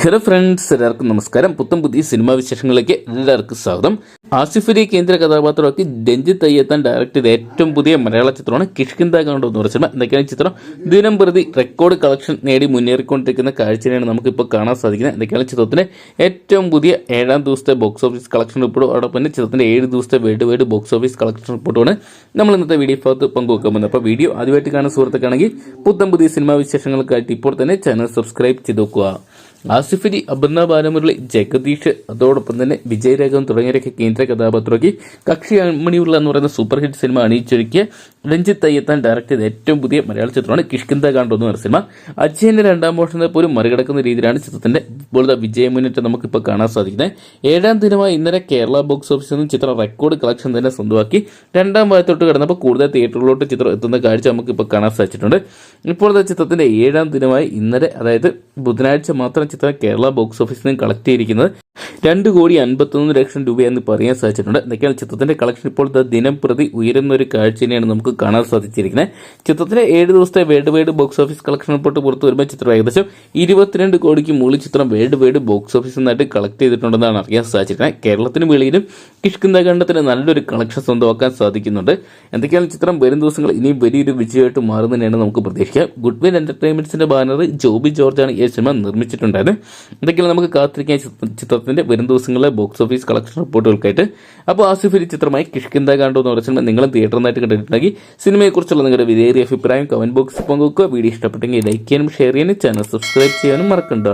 Hello friends എല്ലാവർക്കും നമസ്കാരം. പുത്തം പുതിയ സിനിമാ വിശേഷങ്ങളിലേക്ക് എല്ലാവർക്കും സ്വാഗതം. ആസിഫ് അലി കേന്ദ്ര കഥാപാത്രമാക്കി രഞ്ജിത്ത് അയ്യത്താൻ ഡയറക്ട് ചെയ്ത ഏറ്റവും പുതിയ മലയാള ചിത്രമാണ് കിഷ്കിന്ത കണ്ടോ എന്ന് പറഞ്ഞ സിനിമ. എന്തൊക്കെയാണ് ചിത്രം. ദിനം പ്രതി റെക്കോർഡ് കളക്ഷൻ നേടി മുന്നേറിക്കൊണ്ടിരിക്കുന്ന കാഴ്ചയാണ് നമുക്കിപ്പോൾ കാണാൻ സാധിക്കുന്നത്. എന്തൊക്കെയാണ് ചിത്രത്തിന്റെ ഏറ്റവും പുതിയ ഏഴാം ദിവസത്തെ ബോക്സ് ഓഫീസ് കളക്ഷൻ റിപ്പോർട്ടും അതോടൊപ്പം തന്നെ ചിത്രത്തിന്റെ ഏഴ് ദിവസത്തെ world wide box office collection റിപ്പോർട്ടുമാണ് നമ്മൾ ഇന്നത്തെ വീഡിയോ ഭാഗത്ത് പങ്കുവെക്കാൻ പോകുന്നത്. അപ്പോൾ വീഡിയോ ആദ്യമായിട്ട് കാണുന്ന സുഹൃത്തുക്കാണെങ്കിൽ പുത്തം പുതിയ സിനിമാ വിശേഷങ്ങൾക്കായിട്ട് ഇപ്പോൾ തന്നെ ചാനൽ സബ്സ്ക്രൈബ് ചെയ്ത് നോക്കുക ആസിഫ് അലി അപർണ ബാലമുരളി ജഗദീഷ് അതോടൊപ്പം തന്നെ വിജയരാഘവൻ തുടങ്ങിയവരൊക്കെ കേന്ദ്ര കഥാപാത്രമാക്കി കക്ഷി അമ്മണിയുള്ള എന്ന് പറയുന്ന സൂപ്പർ ഹിറ്റ് സിനിമ അണിയിച്ചൊരുക്കിയ രഞ്ജിത്ത് അയ്യത്താൻ ഡയറക്ട് ചെയ്ത ഏറ്റവും പുതിയ മലയാള ചിത്രമാണ് കിഷ്കിന്ത കാണ്ടോ എന്ന് പറയുന്ന സിനിമ അജയന്റെ രണ്ടാം മോഷണത്തെ പോലും മറികടക്കുന്ന രീതിയിലാണ് ചിത്രത്തിന്റെ ഇപ്പോഴത്തെ വിജയ മുന്നേറ്റം നമുക്കിപ്പോൾ കാണാൻ സാധിക്കുന്നത്. ഏഴാം ദിനമായി ഇന്നലെ കേരള ബോക്സ് ഓഫീസിൽ നിന്ന് ചിത്രം റെക്കോർഡ് കളക്ഷൻ തന്നെ സ്വന്തമാക്കി. രണ്ടാം ഭാഗത്തോട്ട് കടന്നപ്പോൾ കൂടുതൽ തിയേറ്ററുകളിലോട്ട് ചിത്രം എത്തുന്ന കാഴ്ച നമുക്കിപ്പോൾ കാണാൻ സാധിച്ചിട്ടുണ്ട്. ഇപ്പോഴത്തെ ചിത്രത്തിന്റെ ഏഴാം ദിനമായി ഇന്നലെ അതായത് ബുധനാഴ്ച മാത്രം ചിത്രം കേരള ബോക്സ് ഓഫീസിൽ നിന്ന് കളക്ട് ചെയ്തിരിക്കുന്നത്. രണ്ട് കോടി അൻപത്തൊന്ന് ലക്ഷം രൂപയെന്ന് പറയാൻ സാധിച്ചിട്ടുണ്ട്. എന്തൊക്കെയാണ് ചിത്രത്തിന്റെ കളക്ഷൻ. ഇപ്പോൾ ദിനം പ്രതി ഉയരുന്ന ഒരു കാഴ്ചയാണ് നമുക്ക് കാണാൻ സാധിച്ചിരിക്കുന്നത്. ചിത്രത്തിന്റെ ഏഴ് ദിവസത്തെ world wide box office collection report പുറത്തു വരുമ്പോൾ ചിത്രം ഏകദേശം ഇരുപത്തിരണ്ട് കോടിക്ക് മുകളിൽ ചിത്രം വേൾഡ് വൈഡ് ബോക്സ് ഓഫീസിൽ നിന്നായിട്ട് കളക്ട് ചെയ്തിട്ടുണ്ടെന്നാണ് അറിയാൻ സാധിച്ചിരിക്കുന്നത്. കേരളത്തിന് വെളിയിലും കിഷ്കിന്ത ഖണ്ഡത്തിന് നല്ലൊരു കളക്ഷൻ സ്വന്തമാക്കാൻ സാധിക്കുന്നുണ്ട്. എന്തൊക്കെയാണ് ചിത്രം വരും ദിവസങ്ങൾ ഇനി വലിയൊരു വിജയമായിട്ട് മാറുന്നതിനാണ് നമുക്ക് പ്രതീക്ഷിക്കാം. ഗുഡ് വിൻ എന്റർടൈൻമെന്റ്സിന്റെ ബാനർ ജോബി ജോർജാണ് ഈ സിനിമ നിർമ്മിച്ചിട്ടുണ്ടായത് എന്തൊക്കെയാണ് നമുക്ക് കാത്തിരിക്കാൻ ചിത്ര- ചിത്രത്തിന്റെ വരും ദിവസങ്ങളിലെ ബോക്സ് ഓഫീസ് കളക്ഷൻ റിപ്പോർട്ടുകൾക്കായിട്ട് അപ്പോൾ ആസിഫ് അലി ചിത്രമായി കിഷ്കിന്ത കാണ്ടോ എന്ന് പറഞ്ഞ സിനിമ നിങ്ങളും തിയേറ്ററിനായിട്ട് കണ്ടിട്ടുണ്ടെങ്കിൽ സിനിമയെക്കുറിച്ചുള്ള നിങ്ങളുടെ വിലയേറിയ അഭിപ്രായം കമന്റ് ബോക്സിൽ പങ്കുവെക്കുക. വീഡിയോ ഇഷ്ടപ്പെട്ടെങ്കിൽ ലൈക്ക് ചെയ്യാനും ഷെയർ ചെയ്യാനും ചാനൽ സബ്സ്ക്രൈബ് ചെയ്യാനും മറക്കണ്ട.